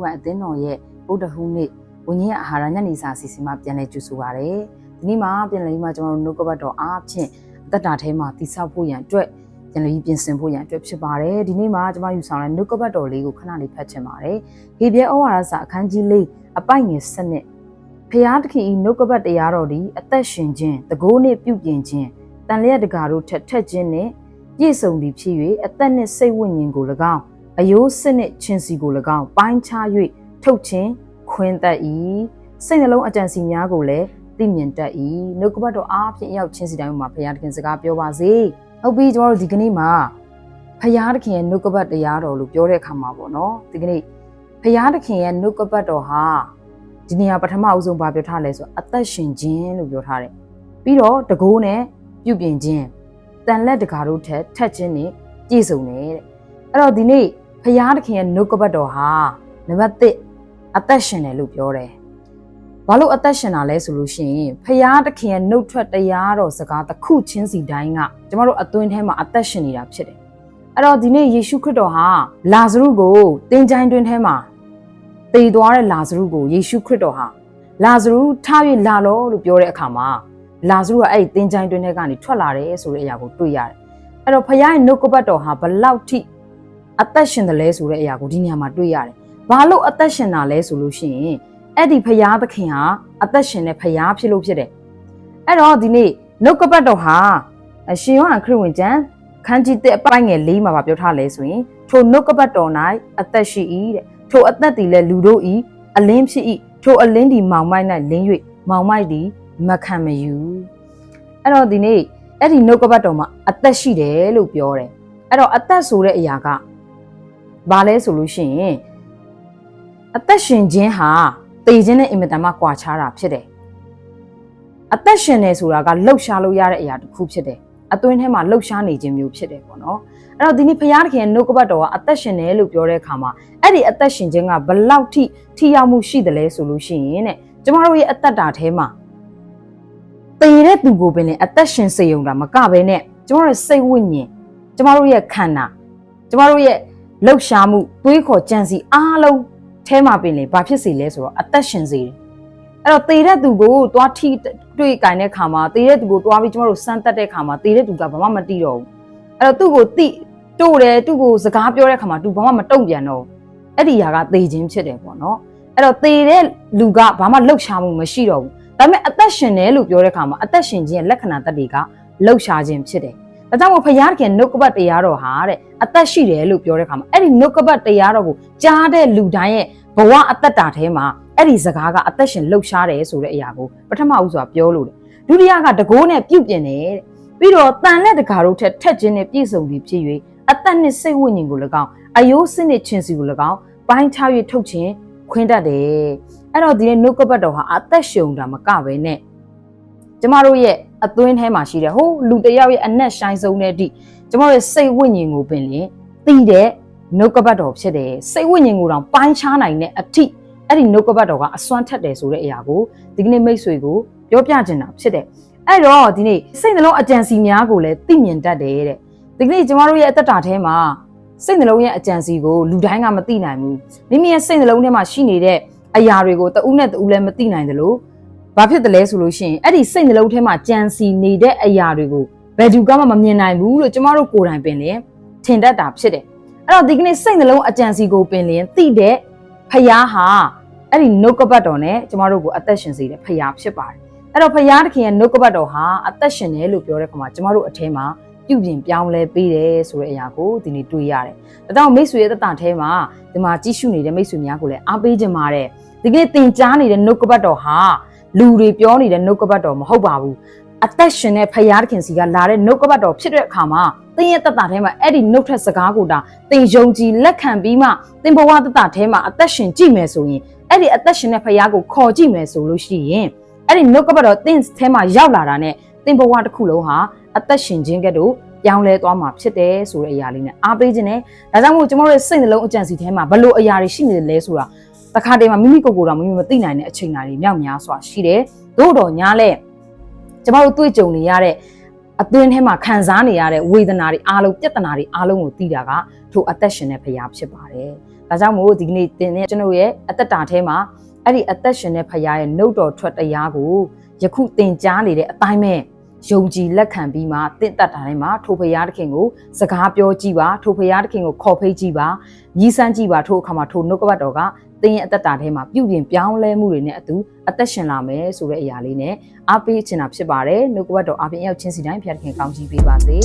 ဝအသင်းတော်ရဲ့ဗုဒ္ဓဟူးနေ့ဝိညာဉ်အာဟာရညနေစာအစီအစဉ်မှာပြန်လည်ကြိုဆိုပါရစေ။ဒီနေ့မှာပြန်လည်ပြီးမှကျွန်တော်တို့နှုတ်ကပတ်တော်အားဖြင့်အသက်တာထဲမှာတိဆောက်ဖို့ရန်အတွက်ပြန်လည်ပြီးပြင်ဆင်ဖို့ရန်အတွက်ဖြစ်ပါတယ်။ဒီနေ့မှာကျွန်မယူဆောင်တဲ့နှုတ်ကပတ်တော်လေးကိုခဏလေးဖတ်ချင်ပါတယ်။ဟေဘရဲဩဝါဒစာအခန်းကြီးလေးအပိုက်ငယ်စနစ်ဖျားသခင်ဤနှုတ်ကပတ်တရားတော်သည်အသက်ရှင်ခြင်းတကိုးနှင့်ပြုပြင်ခြင်းတန်လျက်တကာတို့ထက်ထက်ခြင်းနှင့်ပြည့်စုံသည်ဖြစ်၍အသက်နှင့်စိတ်ဝိညာဉ်ကို၎င်း အယိုးစစ်နှင့်ချင်းစီကို၎င်းပိုင်းခြား၍ထုတ်ခြင်းခွင်းသက်၏စိတ်နှလုံးအကြံစီများကိုလည်းသိမြင်တတ်၏နှုတ်ကပတ်တော်အားဖြင့်အရောက်ချင်းစီတိုင်းမှာဖျားသခင်စကားပြောပါစေဟုတ်ပြီကျွန်တော်တို့ဒီကနေ့မှာဖျားသခင်ရဲ့နှုတ်ကပတ်တရားတော်လို့ပြောတဲ့အခါမှာပေါ့နော်ဒီကနေ့ဖျားသခင်ရဲ့နှုတ်ကပတ်တော်ဟာဒီနေရာပထမအဦးဆုံးဘာပြောထားလဲဆိုအသက်ရှင်ခြင်းလို့ပြောထားတယ်ပြီးတော့တကိုးနဲ့ပြုပြင်ခြင်းတန်လက်တကာတို့ထက်ထက်ခြင်းနဲ့ပြည့်စုံတယ်တဲ့အဲ့တော့ဒီနေ့ ဖျားသခင်ရဲ့နှုတ်ကပတ်တော်ဟာနံပါတ်1အသက်ရှင်တယ်လို့ပြောတယ်ဘာလို့အသက်ရှင်တာလဲဆိုလို့ရှိရင်ဖျားသခင်ရဲ့နှုတ်ထွက်တရားတော်စကားတစ်ခုချင်းစီတိုင်းကကျမတို့အသွင်ထဲမှာအသက်ရှင်နေတာဖြစ်တယ်အဲ့တော့ဒီနေ့ယေရှုခရစ်တော်ဟာလာဇရုကိုတင်ကြိုင်တွင်ထဲမှာတည်သွားတဲ့လာဇရုကိုယေရှုခရစ်တော်ဟာလာဇရုထား၍လာလောလို့ပြောတဲ့အခါမှာလာဇရုကအဲ့ဒီတင်ကြိုင်တွင်ထဲကနေထွက်လာတယ်ဆိုတဲ့အရာကိုတွေ့ရတယ်အဲ့တော့ဖခင်ရဲ့နှုတ်ကပတ်တော်ဟာဘလောက်ထိ အသက်ရှင်တယ်လဲဆိုတဲ့အရာကိုဒီနေရာမှာတွေ့ရတယ်ဘာလို့အသက်ရှင်တာလဲဆိုလို့ရှိရင်အဲ့ဒီဖခင်သခင်ဟာအသက်ရှင်တဲ့ဖခင်ဖြစ်လို့ဖြစ်တယ်အဲ့တော့ဒီနေ့နှုတ်ကပတ်တော်ဟာရှင်ယောဟန်ခရစ်ဝင်ကျမ်းခန်းကြီးတဲ့အပိုင်းငယ်၄မှာပြောထားလဲဆိုရင်ထိုနှုတ်ကပတ်တော်၌အသက်ရှိ၏တဲ့ထိုအသက်တည်လဲလူတို့၏အလင်းဖြစ်၏ထိုအလင်းဒီမောင်မိုက်၌လင်း၍မောင်မိုက်ဒီမခံမယူအဲ့တော့ဒီနေ့အဲ့ဒီနှုတ်ကပတ်တော်မှာအသက်ရှိတယ်လို့ပြောတယ်အဲ့တော့အသက်ဆိုတဲ့အရာက ဘာလဲဆိုလို့ရှိရင်အသက်ရှင်ခြင်းဟာတည်ခြင်းနဲ့အင်မတန်မှကွာခြားတာဖြစ်တယ်အသက်ရှင်နေဆိုတာကလှုပ်ရှားလို့ရတဲ့အရာတစ်ခုဖြစ်တယ်အသွင်းထဲမှာလှုပ်ရှားနေခြင်းမျိုးဖြစ်တယ်ပေါ့နော်အဲ့တော့ဒီနေ့ဘုရားသခင်နှုတ်ကပတ်တော်ကအသက်ရှင်တယ်လို့ပြောတဲ့အခါမှာအဲ့ဒီအသက်ရှင်ခြင်းကဘလောက်ထိထိရောက်မှုရှိတယ်လဲဆိုလို့ရှိရင်တဲ့ကျမတို့ရဲ့အသက်တာထဲမှာတည်တဲ့သူကိုပင်လည်းအသက်ရှင်စေုံတာမကဘဲနဲ့ကျမတို့ရဲ့စိတ်ဝိညာဉ်ကျမတို့ရဲ့ခန္ဓာကျမတို့ရဲ့ လှုပ်ရှားမှုတွေးခေါ်ကြံစီအားလုံးထဲမှာပင်လေဘာဖြစ်စေလဲဆိုတော့အသက်ရှင်စေတယ်အဲ့တော့တည်တဲ့သူကိုသွားထိတွေ့ကြတဲ့ခါမှာတည်တဲ့သူကိုသွားပြီးကျမတို့စမ်းတက်တဲ့ခါမှာတည်တဲ့သူကဘာမှမတိတော့ဘူးအဲ့တော့သူ့ကိုတိတို့တယ်သူ့ကိုစကားပြောတဲ့ခါမှာသူဘာမှမတုံ့ပြန်တော့အဲ့ဒီຢာကသေခြင်းဖြစ်တယ်ပေါ့နော်အဲ့တော့သေတဲ့လူကဘာမှလှုပ်ရှားမှုမရှိတော့ဘူးဒါပေမဲ့အသက်ရှင်တယ်လို့ပြောတဲ့ခါမှာအသက်ရှင်ခြင်းရဲ့လက္ခဏာတက်တွေကလှုပ်ရှားခြင်းဖြစ်တယ် ဒါကြောင့်မို့ဖယားခင်နှုတ်ကပတ်တရားတော်ဟာတဲ့အသက်ရှိတယ်လို့ပြောတဲ့ခါမှာအဲ့ဒီနှုတ်ကပတ်တရားတော်ကိုကြားတဲ့လူတိုင်းရဲ့ဘဝအသက်တာထဲမှာအဲ့ဒီစကားကအသက်ရှင်လှုပ်ရှားတယ်ဆိုတဲ့အရာကိုပထမဦးစွာပြောလို့တယ်ဒုတိယကတကိုးနဲ့ပြုတ်ပြင်တယ်တဲ့ပြီးတော့တန်လက်တကာတို့ထက်ထက်ခြင်းနဲ့ပြည့်စုံပြီးဖြစ်၍အသက်နှင့်စိတ်ဝိညာဉ်ကို၎င်းအယိုးစစ်နှင့်ခြင်းစီကို၎င်းပိုင်းခြား၍ထုတ်ခြင်းခွင်းတတ်တယ်အဲ့တော့ဒီနေ့နှုတ်ကပတ်တော်ဟာအသက်ရှုံတာမကပဲနဲ့ကျမတို့ရဲ့ အသွင်းထဲမှာရှိတဲ့ဟိုလူတယောက်ရဲ့အနက်ရှိုင်းဆုံးတဲ့အထိကျမတို့ရဲ့စိတ်ဝိညာဉ်ကိုပင်လင်သိတဲ့နှုတ်ကပတ်တော်ဖြစ်တယ်စိတ်ဝိညာဉ်ကိုတောင်ပိုင်းခြားနိုင်တဲ့အထိအဲ့ဒီနှုတ်ကပတ်တော်ကအစွမ်းထက်တယ်ဆိုတဲ့အရာကိုဒီကနေ့မိတ်ဆွေကိုပြောပြချင်တာဖြစ်တယ်အဲ့တော့ဒီနေ့စိတ်နှလုံးအကြံစီများကိုလည်းသိမြင်တတ်တယ်တဲ့ဒီကနေ့ကျမတို့ရဲ့အသက်တာထဲမှာစိတ်နှလုံးရဲ့အကြံစီကိုလူတိုင်းကမသိနိုင်ဘူးမိမိရဲ့စိတ်နှလုံးထဲမှာရှိနေတဲ့အရာတွေကိုတဦးနဲ့တဦးလည်းမသိနိုင်တယ်လို့ ဘာဖြစ်တယ်လဲဆိုလို့ရှိရင်အဲ့ဒီစိတ်နှလုံးထဲမှာကြံစီနေတဲ့အရာတွေကိုဘယ်သူကမှမမြင်နိုင်ဘူးလို့ကျမတို့ကိုယ်တိုင်ပင်လည်းထင်တတ်တာဖြစ်တယ်အဲ့တော့ဒီကနေ့စိတ်နှလုံးအကြံစီကိုပင်လင်သိတဲ့ဖယားဟာအဲ့ဒီနှုတ်ကပတ်တော်နဲ့ကျမတို့ကိုအသက်ရှင်စေတဲ့ဖယားဖြစ်ပါတယ်အဲ့တော့ဖယားသခင်ရဲ့နှုတ်ကပတ်တော်ဟာအသက်ရှင်တယ်လို့ပြောတဲ့ခါမှာကျမတို့အထဲမှာပြုပြင်ပြောင်းလဲပေးတယ်ဆိုတဲ့အရာကိုဒီနေ့တွေ့ရတယ်။ဒါကြောင့်မိတ်ဆွေရဲ့သက်တာထဲမှာဒီမှာကြည့်ရှုနေတဲ့မိတ်ဆွေများကိုလည်းအားပေးခြင်းပါတယ်။ဒီကနေ့သင်ကြားနေတဲ့နှုတ်ကပတ်တော်ဟာ လူတွေပြောနေတဲ့နှုတ်ကပတ်တော်မဟုတ်ပါဘူး။အသက်ရှင်တဲ့ဖယားသခင်စီကလာတဲ့နှုတ်ကပတ်တော်ဖြစ်တဲ့အခါမှာသင်ရဲ့သက်တာထဲမှာအဲ့ဒီနှုတ်ထက်စကားကိုတာသင်ယုံကြည်လက်ခံပြီးမှသင်ဘဝသက်တာထဲမှာအသက်ရှင်ကြည့်မယ်ဆိုရင်အဲ့ဒီအသက်ရှင်တဲ့ဖယားကိုခေါ်ကြည့်မယ်ဆိုလို့ရှိရင်အဲ့ဒီနှုတ်ကပတ်တော်သင်ထဲမှာရောက်လာတာနဲ့သင်ဘဝတစ်ခုလုံးဟာအသက်ရှင်ခြင်းကဲ့သို့ပြောင်းလဲသွားမှာဖြစ်တယ်ဆိုတဲ့အရာလေးနဲ့အားပေးခြင်းနဲ့ဒါကြောင့်မို့ကျွန်တော်တို့စိတ်နှလုံးအကြံစီထဲမှာဘလို့အရာတွေရှိနေတယ်လဲဆိုတာ တခါတည်းမှာမိမိကိုယ်ကိုယ်တော်မိမိမသိနိုင်တဲ့အချိန်တွေမြောက်များစွာရှိတယ်သို့တော်ညာလဲကျွန်တော်တို့တွေ့ကြုံနေရတဲ့အသွင်းထဲမှာခံစားနေရတဲ့ဝေဒနာတွေအားလုံးပြဿနာတွေအားလုံးကိုသိတာကထိုအသက်ရှင်တဲ့ဖရားဖြစ်ပါတယ်။ဒါဒါကြောင့်မို့ဒီကနေ့တင်တဲ့ကျွန်တော်ရဲ့အသက်တာထဲမှာအဲ့ဒီအသက်ရှင်တဲ့ဖခင်ရဲ့နှုတ်တော်ထွက်တရားကိုယခုသင်ကြားနေတဲ့အတိုင်းပဲ ယုံကြည်လက်ခံပြီးမှတင့်တက်တာတိုင်းမှာထိုဖခင်တခင်ကိုစကားပြောကြည့်ပါထိုဖခင်တခင်ကိုခေါ်ဖိတ်ကြည့်ပါညီးစမ်းကြည့်ပါထိုအခါမှာထိုနှုတ်ကပတ်တော်ကသင်ရဲ့အသက်တာထဲမှာပြုပြင်ပြောင်းလဲမှုတွေနဲ့အတူအသက်ရှင်လာမယ်ဆိုတဲ့အရာလေးနဲ့အားပေးချင်တာဖြစ်ပါတယ်နှုတ်ကပတ်တော်အားဖြင့်ရောက်ချင်းစီတိုင်းဖခင်တခင်ကောင်းချီးပေးပါစေ